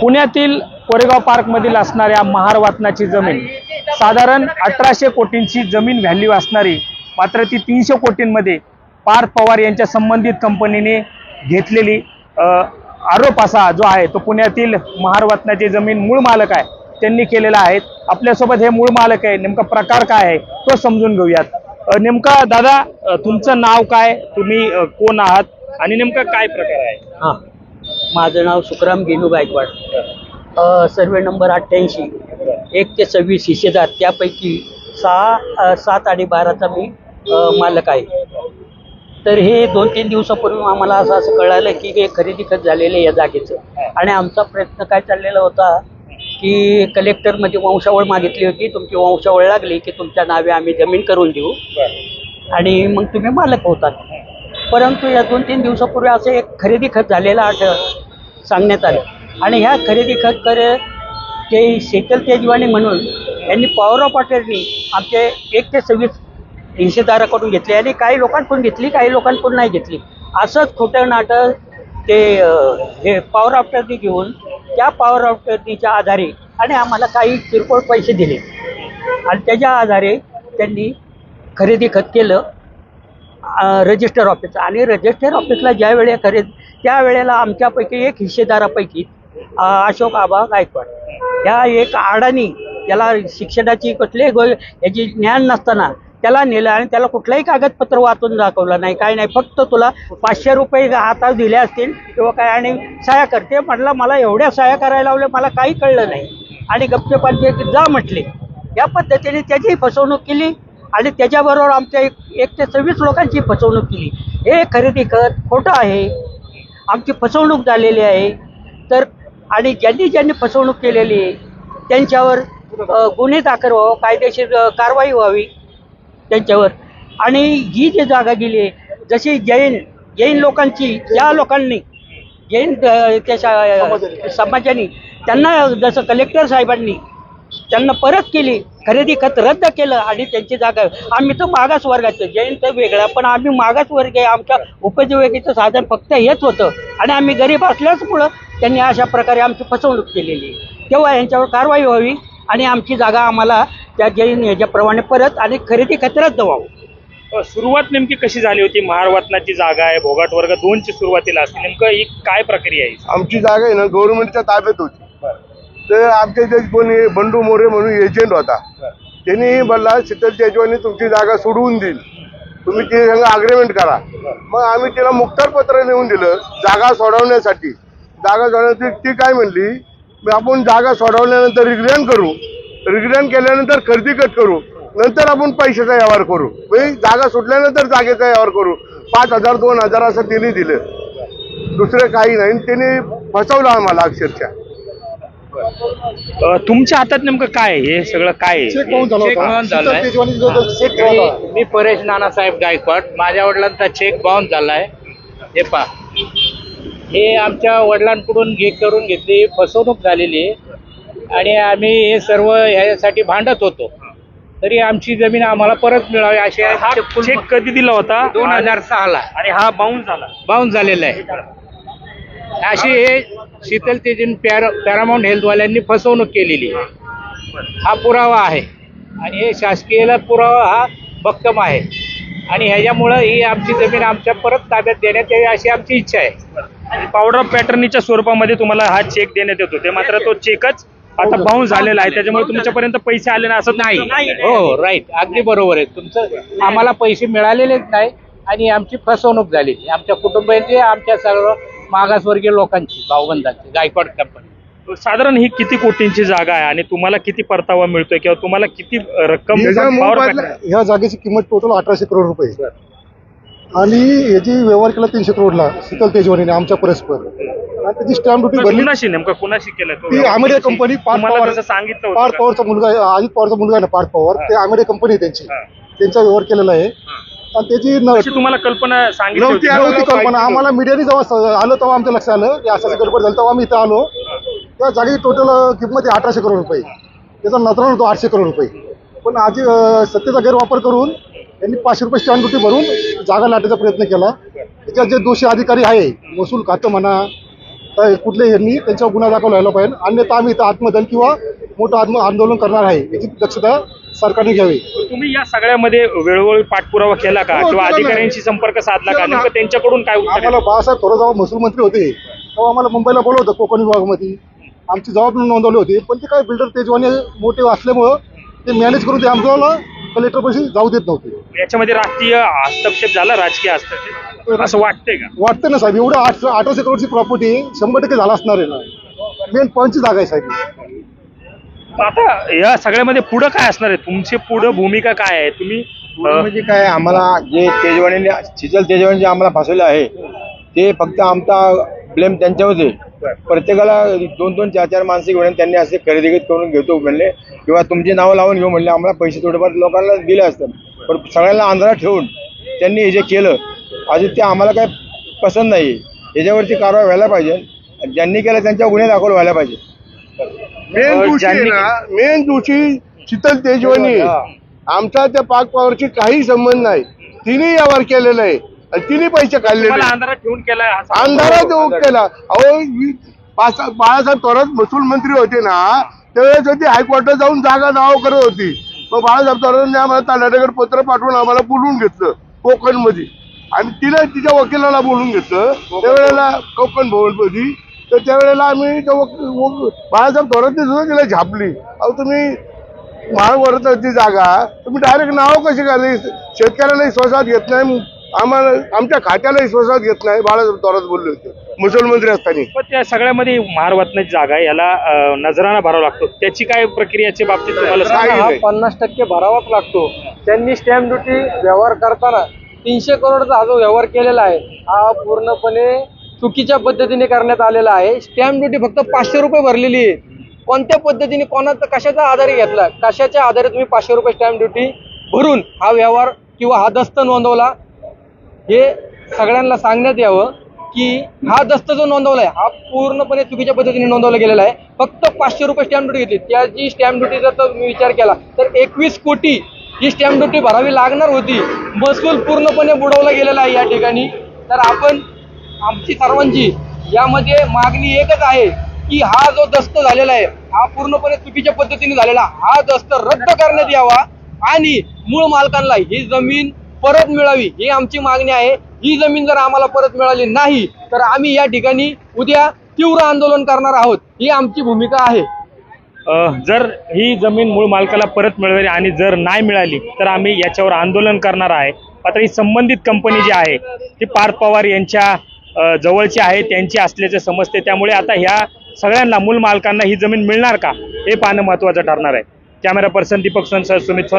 पुण्यातील कोरेगाव पार्कमधील असणाऱ्या महार वातनाची जमीन साधारण अठराशे कोटींची जमीन व्हॅल्यू असणारी मात्र ती तीनशे कोटींमध्ये पार्थ पवार यांच्या संबंधित कंपनीने घेतलेली आरोप असा जो आहे तो पुण्यातील महारवतनाची जमीन मूळ मालक आहे त्यांनी केलेला आहे. आपल्यासोबत हे मूळ मालक आहे नेमका प्रकार काय आहे तो समजून घेऊयात. नेमका दादा तुमचं नाव काय तुम्ही कोण आहात आणि नेमका काय प्रकार आहे? हां. माझं नाव सुखराम गेनू गायकवाड. सर्वे नंबर अठ्ठ्याऐंशी. एक ते सव्वीस हिस्सेदार त्यापैकी सहा सात आणि बाराचा मी मालक आहे. तर हे दोन तीन दिवसापूर्वी आम्हाला असं असं कळालं की हे खरेदी खत झालेलं या जागेचं. आणि आमचा प्रयत्न काय चाललेला होता की कलेक्टरमध्ये वंशावळ मागितली होती. तुमची वंशावळ लागली की तुमच्या नावे आम्ही जमीन करून देऊ. आणि मग तुम्ही मालक होतात. परंतु या दोन तीन दिवसापूर्वी असं एक खरेदी खत झालेलं आठ सांगण्यात आलं. आणि ह्या खरेदी खत कर ते शेतल तेजवानी म्हणून यांनी पॉवर ऑफ अटर्नी आमचे एक ते सव्वीस हिस्सेदाराकडून घेतली आणि काही लोकांकडून घेतली काही लोकांकडून नाही घेतली. असंच खोटं नाटक ते हे पॉवर ऑफ अटर्नी घेऊन त्या पॉवर ऑफ अटर्नीच्या आधारे आणि आम्हाला काही किरकोळ पैसे दिले. आणि त्याच्या आधारे त्यांनी खरेदी खत केलं. रजिस्टर ऑफिस आणि रजिस्टर ऑफिसला ज्या वेळेला खरेदी त्या वेळेला आमच्यापैकी एक हिस्सेदारापैकी अशोक आबा गायकवाड. ह्या एक आडानी त्याला शिक्षणाची कुठल्याही याची ज्ञान नसताना त्याला नेलं आणि त्याला कुठलंही कागदपत्र वाचून दाखवलं नाही. काय नाही फक्त तुला पाचशे रुपये हातात दिले असतील किंवा काय आणि सहाय्या करते. म्हटलं मला एवढ्या सह्या करायला लावल्या मला काही कळलं नाही. आणि गपचेपाचे जा म्हटले. या पद्धतीने त्याची फसवणूक केली. आणि त्याच्याबरोबर आमच्या एक एक ते सव्वीस लोकांची फसवणूक केली. हे खरेदी खत खोटं आहे. आमची फसवणूक झालेली आहे. तर आणि ज्यांनी ज्यांनी फसवणूक केलेली आहे त्यांच्यावर गुन्हे दाखल व्हावं कायदेशीर कारवाई व्हावी त्यांच्यावर. आणि ही जी जागा गेली आहे जशी जैन जैन लोकांची ज्या लोकांनी जैन त्याच्या समाजाने. त्यांना जसं कलेक्टर साहेबांनी त्यांना परत केली खरेदी खत रद्द केलं आणि त्यांची जागा आम्ही तर मागास वर्गाचे जैन तर वेगळा पण आम्ही मागास वर्ग आहे आमच्या उपजीविकेचं साधन फक्त हेच होतं. आणि आम्ही गरीब असल्याचमुळं त्यांनी अशा प्रकारे आमची फसवणूक केलेली. आहे तेव्हा यांच्यावर कारवाई व्हावी आणि आमची जागा आम्हाला त्या जैन ह्याच्याप्रमाणे परत आणि खरेदी खत रद्द व्हावं. सुरुवात नेमकी कशी झाली होती? महार वातनाची जागा आहे भोगाट वर्ग दोनची सुरुवातीला असते. नेमकं ही काय प्रक्रिया आहे? आमची जागा आहे ना गव्हर्नमेंटच्या ताब्यात होती. तर आमच्या इथे कोणी बंडू मोरे म्हणून एजंट होता. त्यांनी बोलला शीतल तेजवानी तुमची जागा सोडवून देईल. तुम्ही ते संग अग्रीमेंट करा. मग आम्ही तिला मुक्तारपत्र लिहून दिलं जागा सोडवण्यासाठी. जागा सोडवण्यासाठी ती काय म्हणली "मी आपण जागा सोडवल्यानंतर रिग्रेन करू. रिग्रेन केल्यानंतर खरेदी कट करू. नंतर आपण पैशाचा व्यवहार करू. म्हणजे जागा सुटल्यानंतर जागेचा व्यवहार करू. पाच हजार दोन हजार असं तिने दिलं. दुसरं काही नाही. त्यांनी फसवलं आम्हाला अक्षरशः. अ, तुमच्या हातात नेमकं काय आहे? हे सगळं काय आहे? चेक बाउन्स झाला चेक होता. बाउन्स झालाय. शीतल तेजवानी जो तो चेक ठेवला होता. मी मी परेश नानासाहेब गायकवाड. माझ्या वडिलांचा चेक बाउन्स झालाय. हे पा हे आमच्या वडिलांकडून घे करून घेतली. फसवणूक झालेली आहे. आणि आम्ही हे सर्व ह्यासाठी भांडत होतो. तरी आमची जमीन आम्हाला परत मिळावी अशी हा चेक कधी दिला होता? दोन हजार सहाला. आणि हा बाउन्स झाला. बाउन्स झालेला आहे. अशी हे शीतल तेजन पॅरा पॅरामाऊंट हेल्थवाल्यांनी फसवणूक केलेली हा पुरावा आहे. आणि हे शासकीयला पुरावा हा भक्कम आहे. आणि ह्याच्यामुळं ही आमची जमीन आमच्या परत ताब्यात देण्यात यावी अशी आमची इच्छा आहे. पावडर पॅटर्नीच्या स्वरूपामध्ये तुम्हाला हा चेक देण्यात येत. होते मात्र तो चेकच आता बाउन्स झालेला आहे. त्याच्यामुळे तुमच्यापर्यंत पैसे आले नाही असं नाही. हो राईट अगदी बरोबर आहे. तुमचं आम्हाला पैसे मिळालेलेच नाही आणि आमची फसवणूक झालेली आमच्या कुटुंबाची आमच्या सर्व मागासवर्गीय लोकांची भाऊबंधांची गायकवाड कंपनी साधारण ही किती कोटींची जागा आहे आणि तुम्हाला किती परतावा मिळतोय किंवा तुम्हाला किती रक्कम power ह्या जागेची किंमत टोटल अठराशे करोड रुपये आणि याची व्यवहार केला तीनशे करोडला शीतल तेजवानीने आमच्या परस्पर. आणि त्याची स्टॅम्प ड्युटी भरली. कुणाशी नेमकं कुणाशी केलं तो ती व्यवहार? अमेरिका कंपनी पार्थ तुम्हाला पवार जसं सांगितलं पार्थ होतं पवारचा मुलगा आहे अजित पवारचा मुलगा आहे ना पार्थ पवार. ते अमेरिका कंपनी आहे त्यांची. हा. त्यांचा व्यवहार केलेला आहे. आणि त्याची अशी तुम्हाला कल्पना सांगितली नव्हती, होती. नव्हती कल्पना. आम्हाला मीडियाने जेव्हा स- आलं तेव्हा आमच्या लक्षात आलं की असं असं गडबड झालं. तेव्हा आम्ही इथं आलो. त्या जागेची टोटल किंमत आहे अठराशे करोड रुपये. त्याचा नत्र होतो आठशे करोड रुपये. पण आज अं, सत्तेचा गैरवापर करून यांनी पाचशे रुपये स्टॅम्प ड्युटी भरून जागा लाटायचा प्रयत्न केला. त्याच्यात जे दोषी अधिकारी आहे महसूल खातं म्हणा तर कुठल्याही ह्यांनी त्यांच्यावर गुन्हा दाखल व्हायला पाहिजे. अन्यथा आम्ही इथं आत्मदल किंवा मोठं आत्म आंदोलन करणार आहे याची दक्षता सरकारने घ्यावी. तुम्ही या सगळ्यामध्ये वेळोवेळी पाठपुरावा केला का? हो, किंवा केला ना. अधिकाऱ्यांशी संपर्क साधला का? केला ना. नेमकं त्यांच्याकडून काय उत्तर आम्हाला बाळासाहेब थोरात जेव्हा महसूल मंत्री होते. तेव्हा आम्हाला मुंबईला बोलवलं होतं कोकण विभागामध्ये. आमची जबाबदारी नोंदवली होती. पण ते काय बिल्डर तेजवाने मोठे असल्यामुळं ते मॅनेज करून ते आमच्याला कलेक्टरपाशी जाऊ देत नव्हते. याच्यामध्ये राजकीय हस्तक्षेप झाला? राजकीय हस्तक्षेप? असं वाटतंय का? वाटतं ना साहेब. एवढं आठ अठराशे करोडची प्रॉपर्टी शंभर टक्के झाला असणार आहे ना. मेन पॉईंटची जागा आहे साहेब आता या सगळ्यामध्ये पुढं काय असणार आहे? तुमची पुढं भूमिका काय आहे? तुम्ही अं, म्हणजे काय आम्हाला जे तेजवानीने शीतल तेजवानी जे आम्हाला फसवलं आहे ते फक्त आमचा ब्लेम त्यांच्यावरच आहे. प्रत्येकाला दोन दोन चार चार माणसं घेऊन त्यांनी असे खरेदी करून घेतो म्हणले किंवा तुमची नावं लावून घेऊ म्हणले आम्हाला पैसे थोडेफार लोकांना दिले असतात. पण सगळ्यांना अंधारात ठेवून त्यांनी हे जे केलं अजून ते आम्हाला काय पसंत नाही याच्यावरती कारवाई व्हायला पाहिजे. ज्यांनी केलं त्यांच्यावर गुन्हे दाखल व्हायला पाहिजे. मेन दोषी आहे ना मेन दोषी शीतल तेजवानी. आहे. हा. आमचा त्या पाक पॉवरची काही संबंध नाही. तिने यावर केलेलं आहे. आणि तिने पैसे आहेत. अंधारात ठेवून केलाय असा- अंधारात केला. अहो बाळासाहेब थोरात महसूल मंत्री होते ना त्यावेळेस होती हायकोर्टात जाऊन जागा नाव करत होती. मग बाळासाहेब थोरातांनी आम्हाला तलाट्याकडे पत्र पाठवून आम्हाला बोलवून घेतलं कोकणमध्ये आणि तिने तिच्या वकिलाला बोलून घेतलं. त्यावेळेला कोकण भवनमध्ये तर त्यावेळेला आम्ही बाळासाहेब थोरातने सुद्धा तिला झापली. अहो तुम्ही महावरती जागा तुम्ही डायरेक्ट नाव कशी काढली? शेतकऱ्याला विश्वासात घेत नाही आम्हाला आमच्या खात्याला विश्वासात घेत नाही बाळासाहेब थोरात बोलले होते. मुसलमंत्री असताना. पण त्या सगळ्यामध्ये महारवतनाची जागा आहे, याला अं, नजराणा भरावा लागतो. त्याची काय प्रक्रियाच्या बाबतीत तुम्हाला. पन्नास टक्के भरावाच लागतो. त्यांनी स्टॅम्प ड्युटी व्यवहार करताना तीनशे करोडचा हा जो व्यवहार केलेला आहे हा पूर्णपणे चुकीच्या पद्धतीने करण्यात आलेला आहे. स्टॅम्प ड्युटी फक्त पाचशे रुपये भरलेली आहे. कोणत्या पद्धतीने कोणाचा कशाचा आधारे घेतला कशाच्या आधारे तुम्ही पाचशे रुपये स्टॅम्प ड्युटी भरून हा व्यवहार किंवा हा दस्त नोंदवला? हे सगळ्यांना सांगण्यात यावं की हा दस्त जो नोंदवला आहे हा पूर्णपणे चुकीच्या पद्धतीने नोंदवला गेलेला आहे. फक्त पाचशे रुपये स्टॅम्प ड्युटी घेतली. त्याची स्टॅम्प ड्युटीचा तर मी विचार केला तर एकवीस कोटी ही स्टॅम्प ड्युटी भरावी लागणार होती. महसूल पूर्णपणे बुडवला गेलेला आहे या ठिकाणी. तर आपण आमची सर्वांची यामध्ये मागणी एकच आहे की हा जो दस्त झालेला आहे हा पूर्णपणे चुकीच्या पद्धतीने झालेला हा दस्त रद्द करण्यात यावा आणि मूळ मालकांना ही जमीन परत मिळावी ही आमची मागणी आहे. ही जमीन जर आम्हाला परत मिळाली नाही तर आम्ही या ठिकाणी उद्या तीव्र आंदोलन करणार आहोत ही आमची भूमिका आहे. जर ही जमीन मूळ मालकाला परत मिळवली आणि जर नाही मिळाली तर आम्ही याच्यावर आंदोलन करणार आहे. मात्र ही संबंधित कंपनी जी आहे ती पार्थ पवार यांच्या जवळची आहे त्यांची असल्याचे समजते. त्यामुळे आता ह्या सगळ्यांना मूल मालकांना ही जमीन मिळणार का? हे पाहणं महत्त्वाचं ठरणार आहे. Camera person Deepak Sonsar Sumit Son